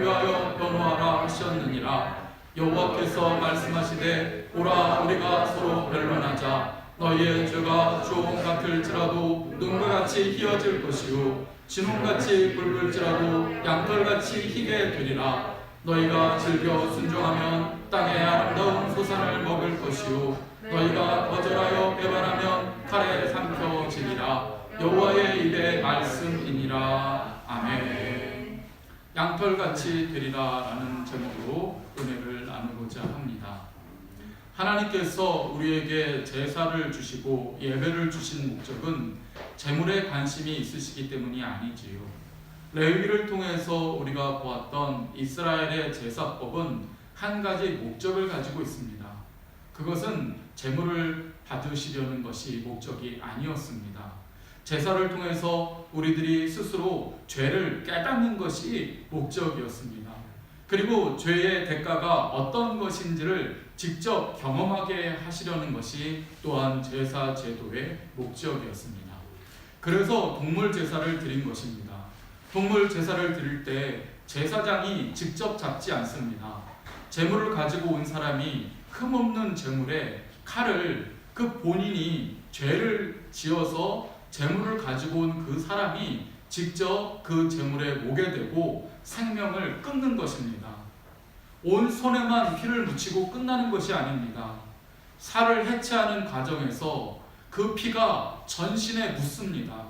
위하여 변호하라 하셨느니라. 여호와께서 말씀하시되 오라 우리가 서로 변론하자. 너희의 죄가 주홍 같을지라도 눈과 같이 희어질 것이요. 진홍같이 붉을지라도 양털같이 희게 되리라. 너희가 즐겨 순종하면 땅의 아름다운 소산을 먹을 것이요. 너희가 거절하여 배반하면 칼에 삼켜지리라. 여호와의 입의 말씀이니라. 아멘 양털같이 되리라라는 제목으로 은혜를 나누고자 합니다. 하나님께서 우리에게 제사를 주시고 예배를 주신 목적은 재물에 관심이 있으시기 때문이 아니지요. 레위를 통해서 우리가 보았던 이스라엘의 제사법은 한 가지 목적을 가지고 있습니다. 그것은 재물을 받으시려는 것이 목적이 아니었습니다. 제사를 통해서 우리들이 스스로 죄를 깨닫는 것이 목적이었습니다. 그리고 죄의 대가가 어떤 것인지를 직접 경험하게 하시려는 것이 또한 제사 제도의 목적이었습니다. 그래서 동물 제사를 드린 것입니다. 동물 제사를 드릴 때 제사장이 직접 잡지 않습니다. 재물을 가지고 온 사람이 흠없는 재물에 칼을 그 본인이 죄를 지어서 재물을 가지고 온 그 사람이 직접 그 재물에 목에 대고 생명을 끊는 것입니다. 온 손에만 피를 묻히고 끝나는 것이 아닙니다. 살을 해체하는 과정에서 그 피가 전신에 묻습니다.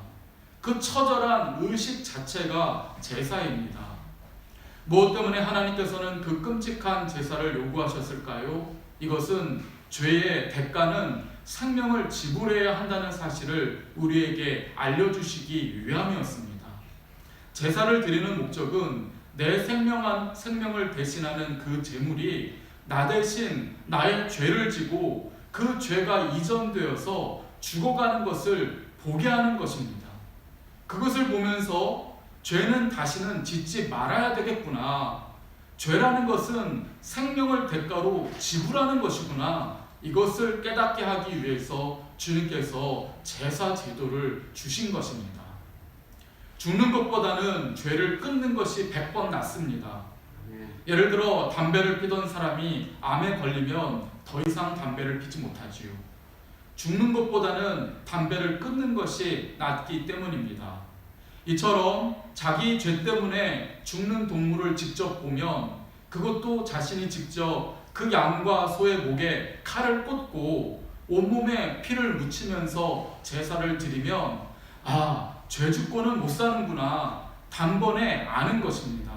그 처절한 의식 자체가 제사입니다. 무엇 때문에 하나님께서는 그 끔찍한 제사를 요구하셨을까요? 이것은 죄의 대가는 생명을 지불해야 한다는 사실을 우리에게 알려주시기 위함이었습니다. 제사를 드리는 목적은 내 생명한 생명을 대신하는 그 제물이 나 대신 나의 죄를 지고 그 죄가 이전되어서 죽어가는 것을 보게 하는 것입니다. 그것을 보면서 죄는 다시는 짓지 말아야 되겠구나. 죄라는 것은 생명을 대가로 지불하는 것이구나. 이것을 깨닫게 하기 위해서 주님께서 제사 제도를 주신 것입니다. 죽는 것보다는 죄를 끊는 것이 100번 낫습니다. 예를 들어 담배를 피던 사람이 암에 걸리면 더 이상 담배를 피지 못하지요. 죽는 것보다는 담배를 끊는 것이 낫기 때문입니다. 이처럼 자기 죄 때문에 죽는 동물을 직접 보면 그것도 자신이 직접 그 양과 소의 목에 칼을 꽂고 온몸에 피를 묻히면서 제사를 드리면 아, 죄 죽고는 못 사는구나. 단번에 아는 것입니다.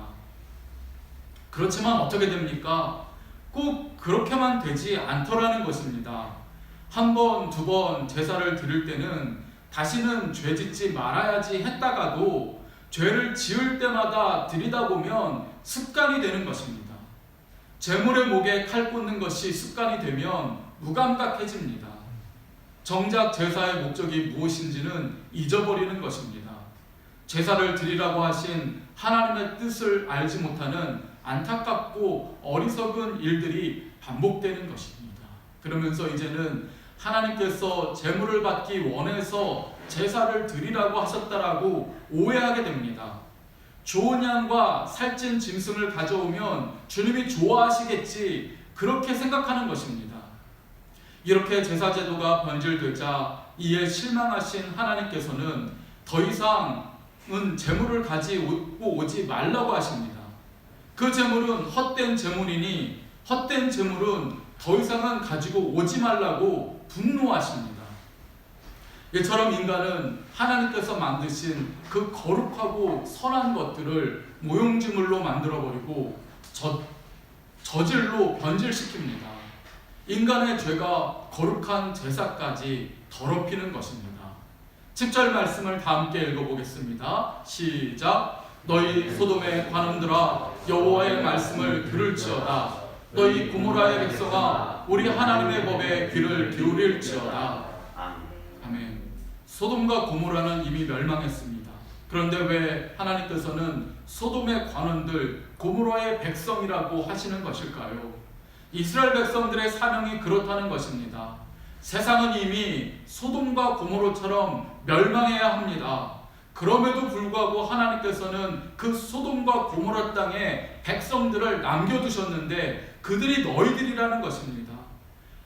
그렇지만 어떻게 됩니까? 꼭 그렇게만 되지 않더라는 것입니다. 한 번, 두 번 제사를 드릴 때는 다시는 죄 짓지 말아야지 했다가도 죄를 지을 때마다 드리다 보면 습관이 되는 것입니다. 재물의 목에 칼 꽂는 것이 습관이 되면 무감각해집니다. 정작 제사의 목적이 무엇인지는 잊어버리는 것입니다. 제사를 드리라고 하신 하나님의 뜻을 알지 못하는 안타깝고 어리석은 일들이 반복되는 것입니다. 그러면서 이제는 하나님께서 제물을 받기 원해서 제사를 드리라고 하셨다라고 오해하게 됩니다. 좋은 양과 살찐 짐승을 가져오면 주님이 좋아하시겠지 그렇게 생각하는 것입니다. 이렇게 제사 제도가 변질되자 이에 실망하신 하나님께서는 더 이상은 재물을 가지고 오지 말라고 하십니다. 그 재물은 헛된 재물이니 헛된 재물은 더 이상은 가지고 오지 말라고 분노하십니다. 이처럼 인간은 하나님께서 만드신 그 거룩하고 선한 것들을 모용지물로 만들어버리고 저, 저질로 변질시킵니다. 인간의 죄가 거룩한 제사까지 더럽히는 것입니다. 10절 말씀을 다 함께 읽어보겠습니다. 시작. 너희 소돔의 관원들아 여호와의 말씀을 들을지어다. 너희 고모라의 백성아 우리 하나님의 법에 귀를 기울일지어다. 소돔과 고모라는 이미 멸망했습니다. 그런데 왜 하나님께서는 소돔의 관원들, 고모라의 백성이라고 하시는 것일까요? 이스라엘 백성들의 사명이 그렇다는 것입니다. 세상은 이미 소돔과 고모로처럼 멸망해야 합니다. 그럼에도 불구하고 하나님께서는 그 소돔과 고모라 땅에 백성들을 남겨두셨는데 그들이 너희들이라는 것입니다.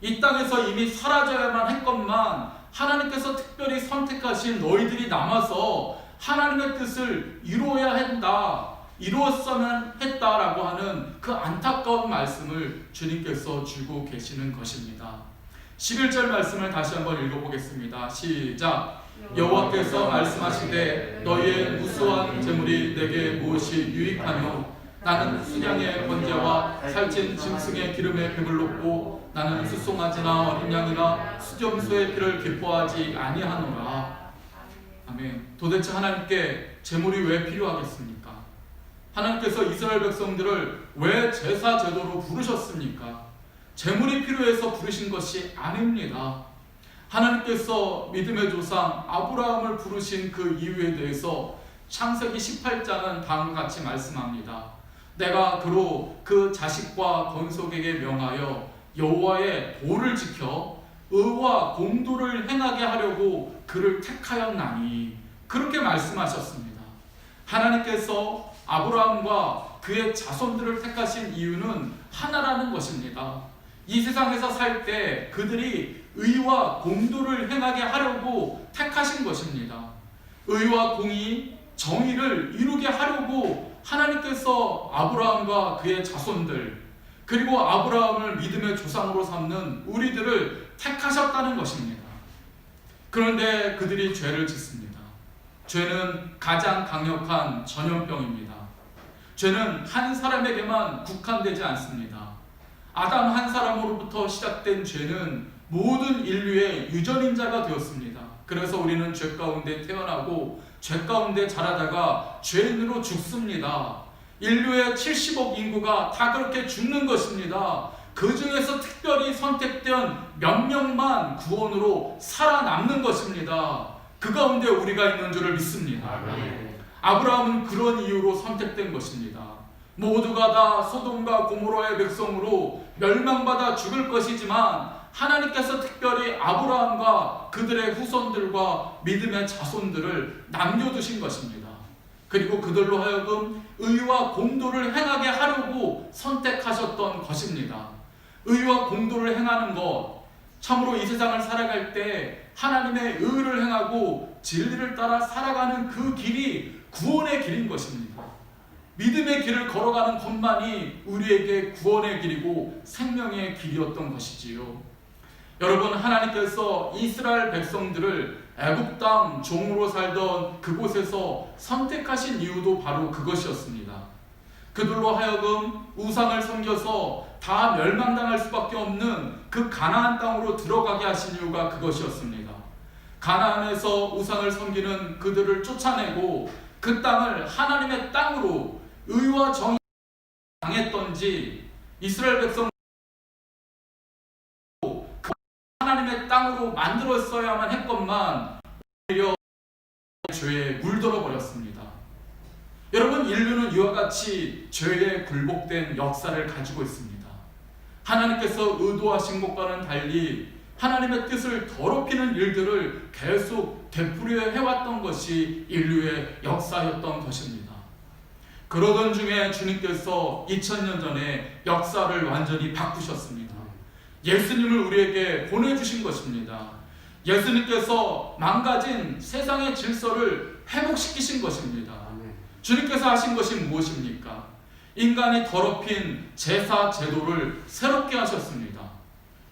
이 땅에서 이미 사라져야만 했건만 하나님께서 특별히 선택하신 너희들이 남아서 하나님의 뜻을 이루어야 한다. 이루었으면 했다라고 하는 그 안타까운 말씀을 주님께서 주고 계시는 것입니다. 11절 말씀을 다시 한번 읽어보겠습니다. 시작. 여호와께서 말씀하시되 너희의 무수한 재물이 내게 무엇이 유익하뇨 나는 수량의 번제와 살찐 짐승의 기름에 배불렀고 나는 수송아지나 어린 양이나 수점수의 피를 기뻐하지 아니하노라 아멘 도대체 하나님께 재물이 왜 필요하겠습니까? 하나님께서 이스라엘 백성들을 왜 제사 제도로 부르셨습니까? 재물이 필요해서 부르신 것이 아닙니다. 하나님께서 믿음의 조상 아브라함을 부르신 그 이유에 대해서 창세기 18장은 다음과 같이 말씀합니다. 내가 그로 그 자식과 건속에게 명하여 여호와의 도를 지켜 의와 공도를 행하게 하려고 그를 택하였나니 그렇게 말씀하셨습니다. 하나님께서 아브라함과 그의 자손들을 택하신 이유는 하나라는 것입니다. 이 세상에서 살 때 그들이 의와 공도를 행하게 하려고 택하신 것입니다. 의와 공의, 정의를 이루게 하려고 하나님께서 아브라함과 그의 자손들, 그리고 아브라함을 믿음의 조상으로 삼는 우리들을 택하셨다는 것입니다. 그런데 그들이 죄를 짓습니다. 죄는 가장 강력한 전염병입니다. 죄는 한 사람에게만 국한되지 않습니다. 아담 한 사람으로부터 시작된 죄는 모든 인류의 유전인자가 되었습니다. 그래서 우리는 죄 가운데 태어나고 죄 가운데 자라다가 죄인으로 죽습니다. 인류의 70억 인구가 다 그렇게 죽는 것입니다. 그 중에서 특별히 선택된 몇 명만 구원으로 살아남는 것입니다. 그 가운데 우리가 있는 줄을 믿습니다. 아브라함은 그런 이유로 선택된 것입니다. 모두가 다 소돔과 고모라의 백성으로 멸망받아 죽을 것이지만 하나님께서 특별히 아브라함과 그들의 후손들과 믿음의 자손들을 남겨두신 것입니다. 그리고 그들로 하여금 의와 공도를 행하게 하려고 선택하셨던 것입니다. 의와 공도를 행하는 것, 참으로 이 세상을 살아갈 때 하나님의 의를 행하고 진리를 따라 살아가는 그 길이 구원의 길인 것입니다. 믿음의 길을 걸어가는 것만이 우리에게 구원의 길이고 생명의 길이었던 것이지요. 여러분 하나님께서 이스라엘 백성들을 애굽 땅 종으로 살던 그곳에서 선택하신 이유도 바로 그것이었습니다. 그들로 하여금 우상을 섬겨서 다 멸망당할 수밖에 없는 그 가나안 땅으로 들어가게 하신 이유가 그것이었습니다. 가나안에서 우상을 섬기는 그들을 쫓아내고 그 땅을 하나님의 땅으로 의와 정의 당했던지 이스라엘 백성 그 하나님의 땅으로 만들었어야만 했건만 오히려 죄에 물들어 버렸습니다. 여러분 인류는 이와 같이 죄에 굴복된 역사를 가지고 있습니다. 하나님께서 의도하신 것과는 달리 하나님의 뜻을 더럽히는 일들을 계속 되풀이해 해왔던 것이 인류의 역사였던 것입니다. 그러던 중에 주님께서 2000년 전에 역사를 완전히 바꾸셨습니다. 예수님을 우리에게 보내주신 것입니다. 예수님께서 망가진 세상의 질서를 회복시키신 것입니다. 주님께서 하신 것이 무엇입니까? 인간이 더럽힌 제사 제도를 새롭게 하셨습니다.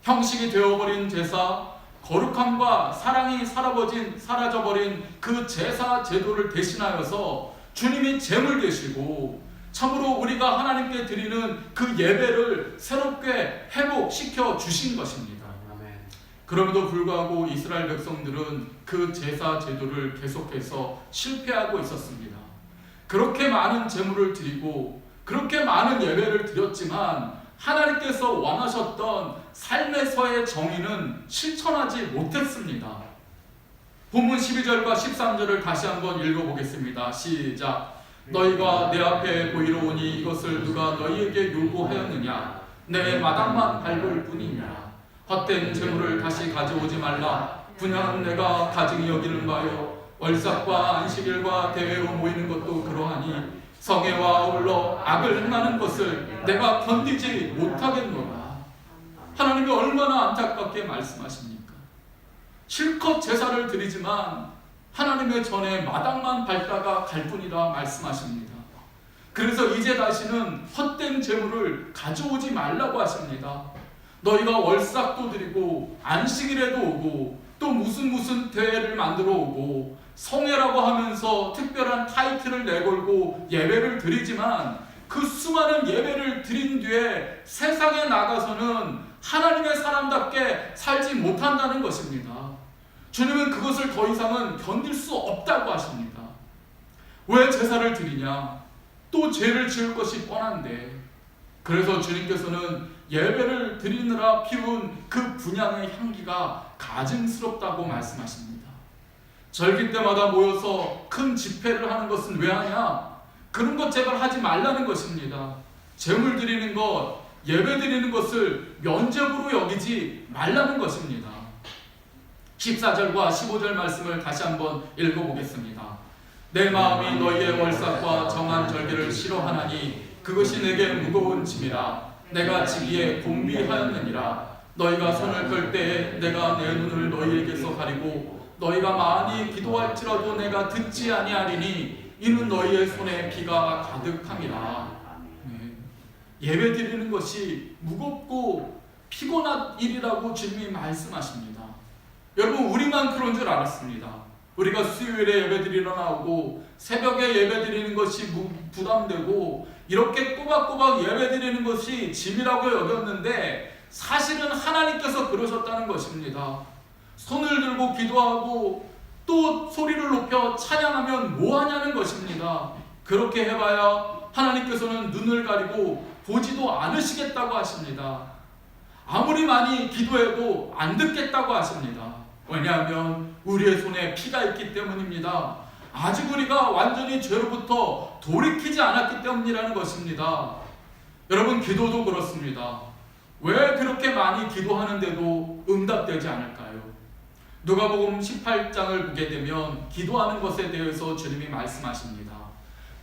형식이 되어버린 제사, 거룩함과 사랑이 사라버진, 사라져버린 그 제사 제도를 대신하여서 주님이 제물 되시고 참으로 우리가 하나님께 드리는 그 예배를 새롭게 회복시켜 주신 것입니다. 그럼에도 불구하고 이스라엘 백성들은 그 제사 제도를 계속해서 실패하고 있었습니다. 그렇게 많은 제물을 드리고 그렇게 많은 예배를 드렸지만 하나님께서 원하셨던 삶에서의 정의는 실천하지 못했습니다. 본문 12절과 13절을 다시 한번 읽어보겠습니다. 시작. 너희가 내 앞에 보이러 오니 이것을 누가 너희에게 요구하였느냐? 내 마당만 밟을 뿐이냐? 헛된 재물을 다시 가져오지 말라. 분양은 내가 가증히 여기는 바요. 월삭과 안식일과 대회로 모이는 것도 그러하니 성회와 어울러 악을 행하는 것을 내가 견디지 못하겠노라. 하나님이 얼마나 안타깝게 말씀하십니까? 실컷 제사를 드리지만 하나님의 전에 마당만 밟다가 갈 뿐이라 말씀하십니다. 그래서 이제 다시는 헛된 재물을 가져오지 말라고 하십니다. 너희가 월삭도 드리고 안식일에도 오고 또 무슨 무슨 대회를 만들어 오고 성회라고 하면서 특별한 타이틀을 내걸고 예배를 드리지만 그 수많은 예배를 드린 뒤에 세상에 나가서는 하나님의 사람답게 살지 못한다는 것입니다. 주님은 그것을 더 이상은 견딜 수 없다고 하십니다. 왜 제사를 드리냐? 또 죄를 지을 것이 뻔한데. 그래서 주님께서는 예배를 드리느라 피운 그 분양의 향기가 가증스럽다고 말씀하십니다. 절기 때마다 모여서 큰 집회를 하는 것은 왜 하냐? 그런 것 제발 하지 말라는 것입니다. 제물 드리는 것, 예배 드리는 것을 면죄부로 여기지 말라는 것입니다. 14절과 15절 말씀을 다시 한번 읽어보겠습니다. 내 마음이 너희의 월삭과 정한 절기를 싫어하나니 그것이 내게 무거운 짐이라 내가 지기에 공비하였느니라 너희가 손을 끌 때에 내가 내 눈을 너희에게서 가리고 너희가 많이 기도할지라도 내가 듣지 아니하리니 이는 너희의 손에 피가 가득함이라 네. 예배 드리는 것이 무겁고 피곤한 일이라고 주님이 말씀하십니다. 여러분 우리만 그런 줄 알았습니다. 우리가 수요일에 예배 드리러 나오고 새벽에 예배 드리는 것이 무- 부담되고 이렇게 꼬박꼬박 예배 드리는 것이 짐이라고 여겼는데 사실은 하나님께서 그러셨다는 것입니다. 손을 들고 기도하고 또 소리를 높여 찬양하면 뭐 하냐는 것입니다. 그렇게 해봐야 하나님께서는 눈을 가리고 보지도 않으시겠다고 하십니다. 아무리 많이 기도해도 안 듣겠다고 하십니다. 왜냐하면 우리의 손에 피가 있기 때문입니다. 아직 우리가 완전히 죄로부터 돌이키지 않았기 때문이라는 것입니다. 여러분, 기도도 그렇습니다. 왜 그렇게 많이 기도하는데도 응답되지 않을까요? 누가복음 18장을 보게 되면 기도하는 것에 대해서 주님이 말씀하십니다.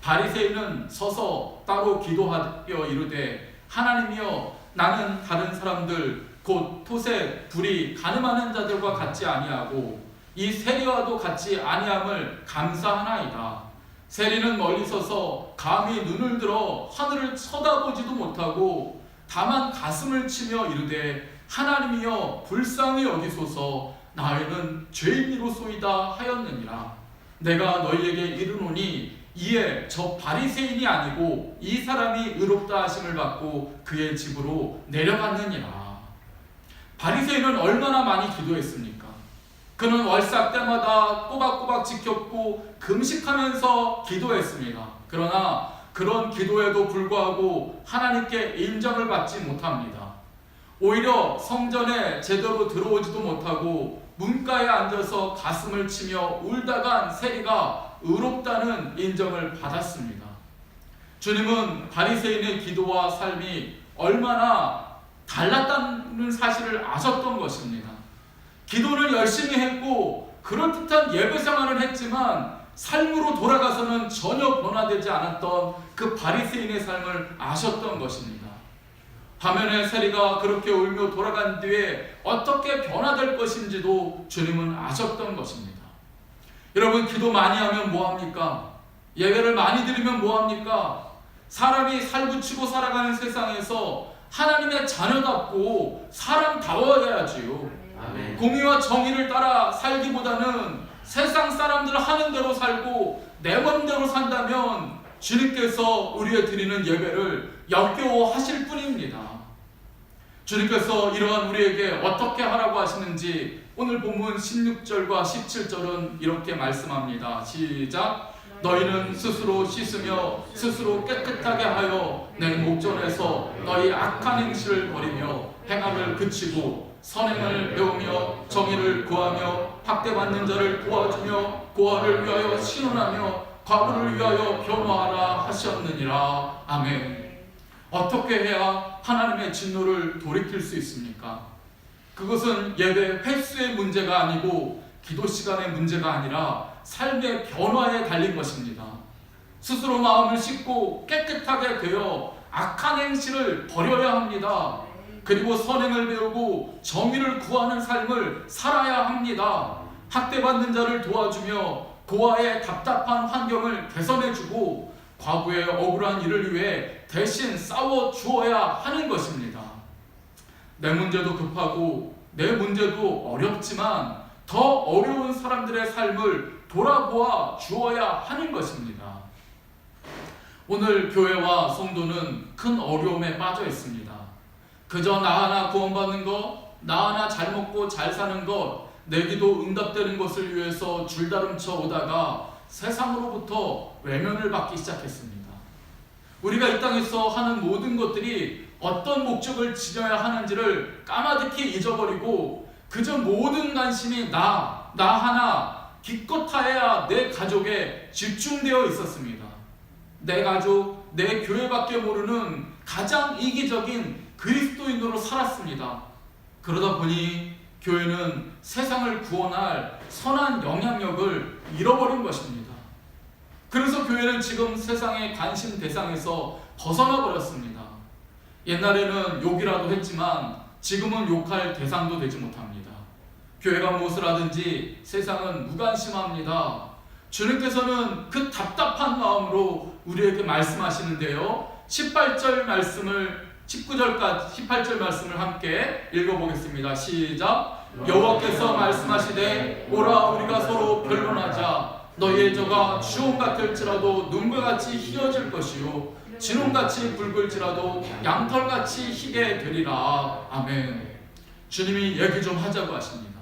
바리새인은 서서 따로 기도하여 이르되 하나님이여 나는 다른 사람들 곧 토색 불이 가늠하는 자들과 같지 아니하고 이 세리와도 같지 아니함을 감사하나이다. 세리는 멀리 서서 감히 눈을 들어 하늘을 쳐다보지도 못하고 다만 가슴을 치며 이르되 하나님이여 불쌍히 여기소서 나에는 죄인이로소이다 하였느니라. 내가 너희에게 이르노니 이에 저 바리새인이 아니고 이 사람이 의롭다 하심을 받고 그의 집으로 내려갔느니라. 바리새인은 얼마나 많이 기도했습니까? 그는 월삭 때마다 꼬박꼬박 지켰고 금식하면서 기도했습니다. 그러나 그런 기도에도 불구하고 하나님께 인정을 받지 못합니다. 오히려 성전에 제대로 들어오지도 못하고 문가에 앉아서 가슴을 치며 울다간 세리가 의롭다는 인정을 받았습니다. 주님은 바리새인의 기도와 삶이 얼마나 달랐다는 사실을 아셨던 것입니다. 기도를 열심히 했고 그럴듯한 예배 생활을 했지만 삶으로 돌아가서는 전혀 변화되지 않았던 그 바리새인의 삶을 아셨던 것입니다. 화면의 세리가 그렇게 울며 돌아간 뒤에 어떻게 변화될 것인지도 주님은 아셨던 것입니다. 여러분 기도 많이 하면 뭐 합니까? 예배를 많이 드리면 뭐 합니까? 사람이 살붙이고 살아가는 세상에서 하나님의 자녀답고 사람다워야지요. 아멘. 공의와 정의를 따라 살기보다는 세상 사람들 하는 대로 살고 내 맘대로 산다면 주님께서 우리의 드리는 예배를 역겨워 하실 뿐입니다. 주님께서 이러한 우리에게 어떻게 하라고 하시는지 오늘 본문 16절과 17절은 이렇게 말씀합니다. 시작. 너희는 스스로 씻으며 스스로 깨끗하게 하여 내 목전에서 너희 악한 행실을 버리며 행함을 그치고 선행을 배우며 정의를 구하며 학대받는 자를 도와주며 고아를 위하여 신원하며 과부를 위하여 변호하라 하셨느니라 아멘. 어떻게 해야 하나님의 진노를 돌이킬 수 있습니까? 그것은 예배 횟수의 문제가 아니고 기도 시간의 문제가 아니라 삶의 변화에 달린 것입니다. 스스로 마음을 씻고 깨끗하게 되어 악한 행실을 버려야 합니다. 그리고 선행을 배우고 정의를 구하는 삶을 살아야 합니다. 학대받는 자를 도와주며 고아의 답답한 환경을 개선해주고 과거의 억울한 일을 위해 대신 싸워 주어야 하는 것입니다. 내 문제도 급하고 내 문제도 어렵지만 더 어려운 사람들의 삶을 돌아보아 주어야 하는 것입니다. 오늘 교회와 성도는 큰 어려움에 빠져 있습니다. 그저 나 하나 구원받는 것, 나 하나 잘 먹고 잘 사는 것, 내 기도 응답되는 것을 위해서 줄다름쳐 오다가 세상으로부터 외면을 받기 시작했습니다. 우리가 이 땅에서 하는 모든 것들이 어떤 목적을 지녀야 하는지를 까마득히 잊어버리고 그저 모든 관심이 나, 나 하나 기껏하야 내 가족에 집중되어 있었습니다. 내 가족, 내 교회밖에 모르는 가장 이기적인 그리스도인으로 살았습니다. 그러다 보니 교회는 세상을 구원할 선한 영향력을 잃어버린 것입니다. 그래서 교회는 지금 세상의 관심 대상에서 벗어나 버렸습니다. 옛날에는 욕이라도 했지만 지금은 욕할 대상도 되지 못합니다. 교회가 무엇을 하든지 세상은 무관심합니다. 주님께서는 그 답답한 마음으로 우리에게 말씀하시는데요. 18절 말씀을 19절까지 18절 말씀을 함께 읽어보겠습니다. 시작. 여호와께서 말씀하시되 오라 우리가 서로 변론하자 너희의 저가 주홍 같을지라도 눈과 같이 희어질 것이요 진홍같이 붉을지라도 양털같이 희게 되리라. 아멘. 주님이 얘기 좀 하자고 하십니다.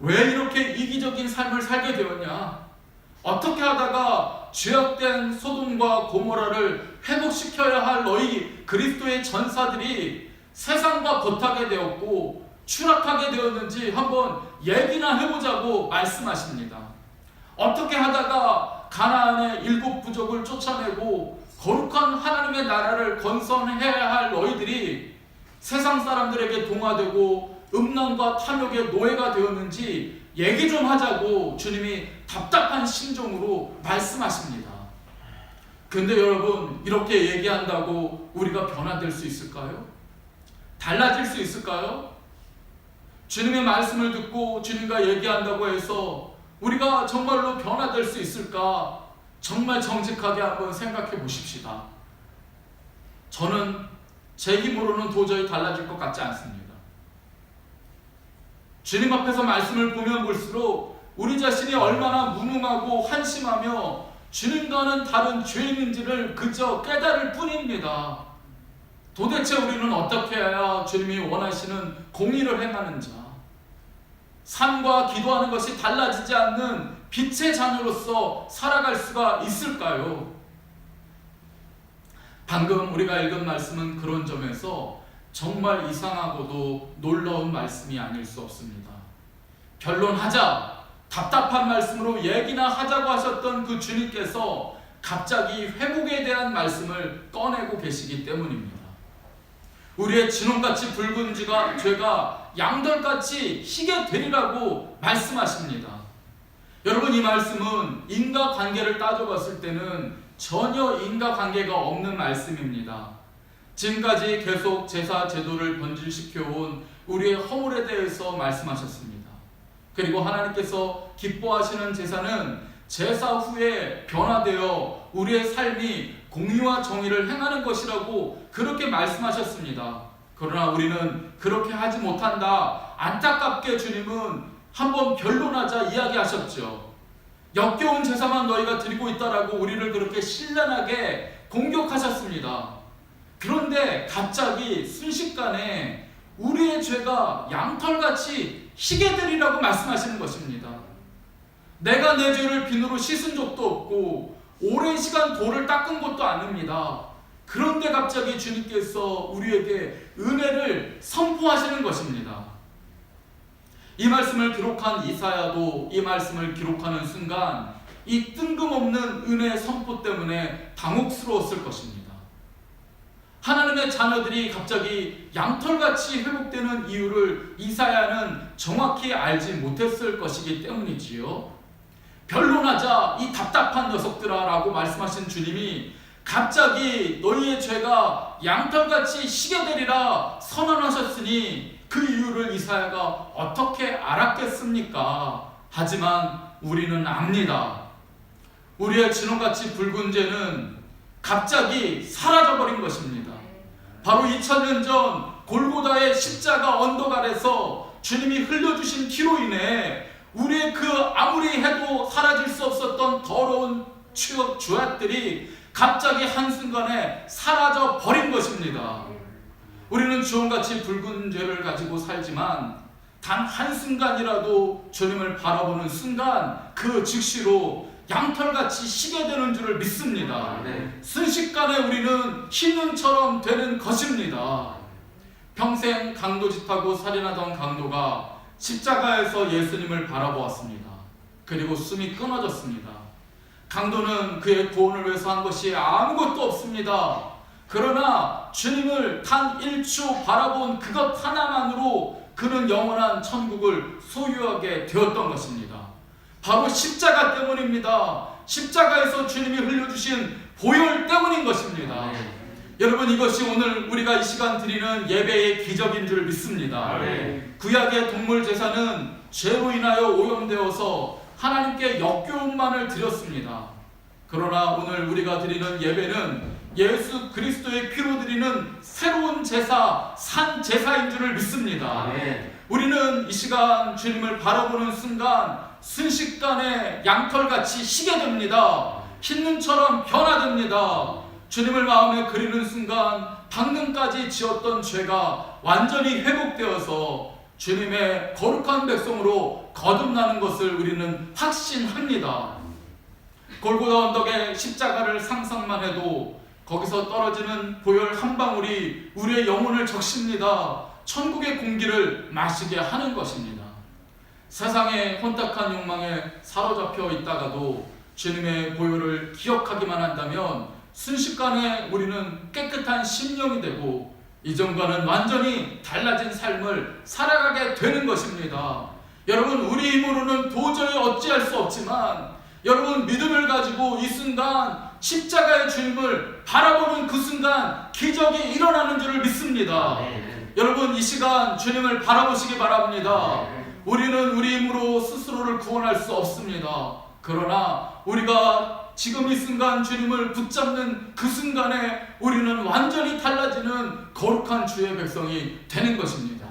왜 이렇게 이기적인 삶을 살게 되었냐? 어떻게 하다가 죄악된 소돔과 고모라를 회복시켜야 할 너희 그리스도의 전사들이 세상과 버타게 되었고 추락하게 되었는지 한번 얘기나 해보자고 말씀하십니다. 어떻게 하다가 가나안의 일곱 부족을 쫓아내고 거룩한 하나님의 나라를 건설해야 할 너희들이 세상 사람들에게 동화되고 음란과 탐욕의 노예가 되었는지 얘기 좀 하자고 주님이 답답한 심정으로 말씀하십니다. 근데 여러분 이렇게 얘기한다고 우리가 변화될 수 있을까요? 달라질 수 있을까요? 주님의 말씀을 듣고 주님과 얘기한다고 해서 우리가 정말로 변화될 수 있을까? 정말 정직하게 한번 생각해 보십시다. 저는 제 힘으로는 도저히 달라질 것 같지 않습니다. 주님 앞에서 말씀을 보면 볼수록 우리 자신이 얼마나 무능하고 한심하며 주님과는 다른 죄인인지를 그저 깨달을 뿐입니다. 도대체 우리는 어떻게 해야 주님이 원하시는 공의를 행하는 자, 삶과 기도하는 것이 달라지지 않는 빛의 자녀로서 살아갈 수가 있을까요? 방금 우리가 읽은 말씀은 그런 점에서 정말 이상하고도 놀라운 말씀이 아닐 수 없습니다. 결론하자 답답한 말씀으로 얘기나 하자고 하셨던 그 주님께서 갑자기 회복에 대한 말씀을 꺼내고 계시기 때문입니다. 우리의 진홍같이 붉은 지가 죄가 양털같이 희게 되리라고 말씀하십니다. 여러분 이 말씀은 인과 관계를 따져봤을 때는 전혀 인과 관계가 없는 말씀입니다. 지금까지 계속 제사 제도를 변질시켜온 우리의 허물에 대해서 말씀하셨습니다. 그리고 하나님께서 기뻐하시는 제사는 제사 후에 변화되어 우리의 삶이 공의와 정의를 행하는 것이라고 그렇게 말씀하셨습니다. 그러나 우리는 그렇게 하지 못한다. 안타깝게 주님은 한번 변론하자 이야기하셨죠. 역겨운 제사만 너희가 드리고 있다라고 우리를 그렇게 신랄하게 공격하셨습니다. 그런데 갑자기 순식간에 우리의 죄가 양털같이 희게 되리라고 말씀하시는 것입니다. 내가 내 죄를 비누로 씻은 적도 없고 오랜 시간 돌을 닦은 것도 아닙니다. 그런데 갑자기 주님께서 우리에게 은혜를 선포하시는 것입니다. 이 말씀을 기록한 이사야도 이 말씀을 기록하는 순간 이 뜬금없는 은혜 선포 때문에 당혹스러웠을 것입니다. 하나님의 자녀들이 갑자기 양털같이 회복되는 이유를 이사야는 정확히 알지 못했을 것이기 때문이지요. 변론하자 이 답답한 녀석들아라고 말씀하신 주님이 갑자기 너희의 죄가 양털같이 시게 되리라 선언하셨으니 그 이유를 이사야가 어떻게 알았겠습니까? 하지만 우리는 압니다. 우리의 진홍같이 붉은 죄는 갑자기 사라져버린 것입니다. 바로 2000년 전 골고다의 십자가 언덕 아래서 주님이 흘려주신 피로 인해 우리의 그 아무리 해도 사라질 수 없었던 더러운 추억, 죄악들이 갑자기 한순간에 사라져 버린 것입니다. 우리는 주홍같이 붉은 죄를 가지고 살지만 단 한순간이라도 주님을 바라보는 순간 그 즉시로 양털같이 시게 되는 줄을 믿습니다. 네. 순식간에 우리는 흰눈처럼 되는 것입니다. 평생 강도짓하고 살인하던 강도가 십자가에서 예수님을 바라보았습니다. 그리고 숨이 끊어졌습니다. 강도는 그의 구원을 위해서 한 것이 아무것도 없습니다. 그러나 주님을 단 1초 바라본 그것 하나만으로 그는 영원한 천국을 소유하게 되었던 것입니다. 바로 십자가 때문입니다. 십자가에서 주님이 흘려주신 보혈 때문인 것입니다. 네. 여러분 이것이 오늘 우리가 이 시간 드리는 예배의 기적인 줄 믿습니다. 네. 구약의 동물 제사는 죄로 인하여 오염되어서 하나님께 역겨움만을 드렸습니다. 그러나 오늘 우리가 드리는 예배는 예수 그리스도의 피로 드리는 새로운 제사, 산 제사인 줄을 믿습니다. 아멘. 우리는 이 시간 주님을 바라보는 순간 순식간에 양털같이 시게 됩니다. 흰눈처럼 변화됩니다. 주님을 마음에 그리는 순간 방금까지 지었던 죄가 완전히 회복되어서 주님의 거룩한 백성으로 거듭나는 것을 우리는 확신합니다. 골고다 언덕의 십자가를 상상만 해도 거기서 떨어지는 보혈 한 방울이 우리의 영혼을 적십니다. 천국의 공기를 마시게 하는 것입니다. 세상의 혼탁한 욕망에 사로잡혀 있다가도 주님의 보혈을 기억하기만 한다면 순식간에 우리는 깨끗한 심령이 되고 이전과는 완전히 달라진 삶을 살아가게 되는 것입니다. 여러분 우리 힘으로는 도저히 어찌할 수 없지만 여러분 믿음을 가지고 이 순간 십자가의 주님을 바라보는 그 순간 기적이 일어나는 줄을 믿습니다. 아멘. 여러분 이 시간 주님을 바라보시기 바랍니다. 네. 우리는 우리 힘으로 스스로를 구원할 수 없습니다. 그러나 우리가 지금 이 순간 주님을 붙잡는 그 순간에 우리는 완전히 달라지는 거룩한 주의 백성이 되는 것입니다.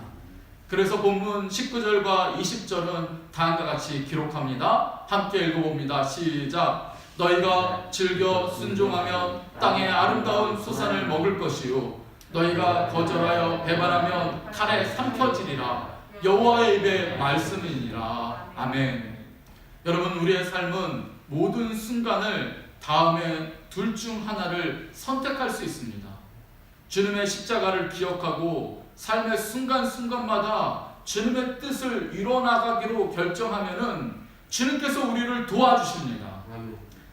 그래서 본문 19절과 20절은 다음과 같이 기록합니다. 함께 읽어봅니다. 시작. 너희가 즐겨 순종하면 땅의 아름다운 소산을 먹을 것이요 너희가 거절하여 배반하면 칼에 삼켜지리라 여호와의 입의 말씀이니라 아멘 여러분 우리의 삶은 모든 순간을 다음에 둘 중 하나를 선택할 수 있습니다 주님의 십자가를 기억하고 삶의 순간순간마다 주님의 뜻을 이뤄나가기로 결정하면은 주님께서 우리를 도와주십니다.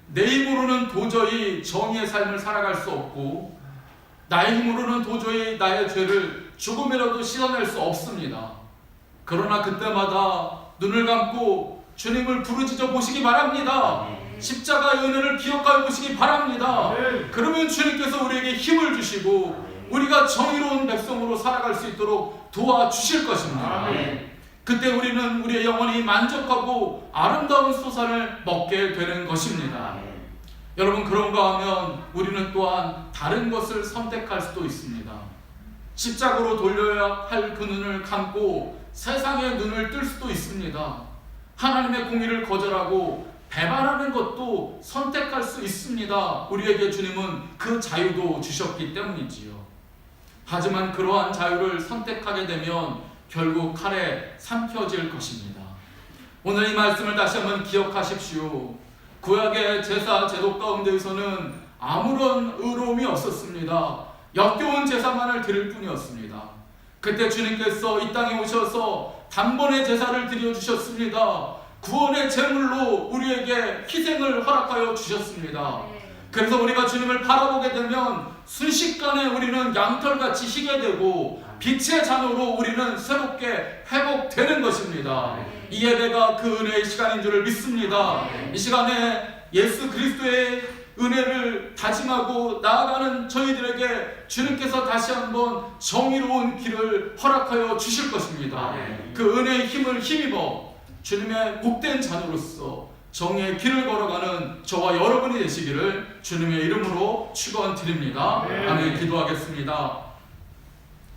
내 힘으로는 도저히 정의의 삶을 살아갈 수 없고 나의 힘으로는 도저히 나의 죄를 조금이라도 씻어낼 수 없습니다. 그러나 그때마다 눈을 감고 주님을 부르짖어 보시기 바랍니다. 십자가의 은혜를 기억하여 보시기 바랍니다. 그러면 주님께서 우리에게 힘을 주시고 우리가 정의로운 백성으로 살아갈 수 있도록 도와주실 것입니다. 그때 우리는 우리의 영혼이 만족하고 아름다운 소산을 먹게 되는 것입니다. 여러분 그런가 하면 우리는 또한 다른 것을 선택할 수도 있습니다. 십자가로 돌려야 할 그 눈을 감고 세상의 눈을 뜰 수도 있습니다. 하나님의 공의를 거절하고 배반하는 것도 선택할 수 있습니다. 우리에게 주님은 그 자유도 주셨기 때문이지요. 하지만 그러한 자유를 선택하게 되면 결국 칼에 삼켜질 것입니다. 오늘 이 말씀을 다시 한번 기억하십시오. 구약의 제사 제도 가운데에서는 아무런 의로움이 없었습니다. 역겨운 제사만을 드릴 뿐이었습니다. 그때 주님께서 이 땅에 오셔서 단번에 제사를 드려 주셨습니다. 구원의 제물로 우리에게 희생을 허락하여 주셨습니다. 그래서 우리가 주님을 바라보게 되면 순식간에 우리는 양털같이 희게 되고 빛의 잔으로 우리는 새롭게 회복되는 것입니다. 이 예배가 그 은혜의 시간인 줄을 믿습니다. 이 시간에 예수 그리스도의 은혜를 다짐하고 나아가는 저희들에게 주님께서 다시 한번 정의로운 길을 허락하여 주실 것입니다. 그 은혜의 힘을 힘입어 주님의 복된 자녀로서 정의의 길을 걸어가는 저와 여러분이 되시기를 주님의 이름으로 축원드립니다. 아멘 기도하겠습니다.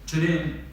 주님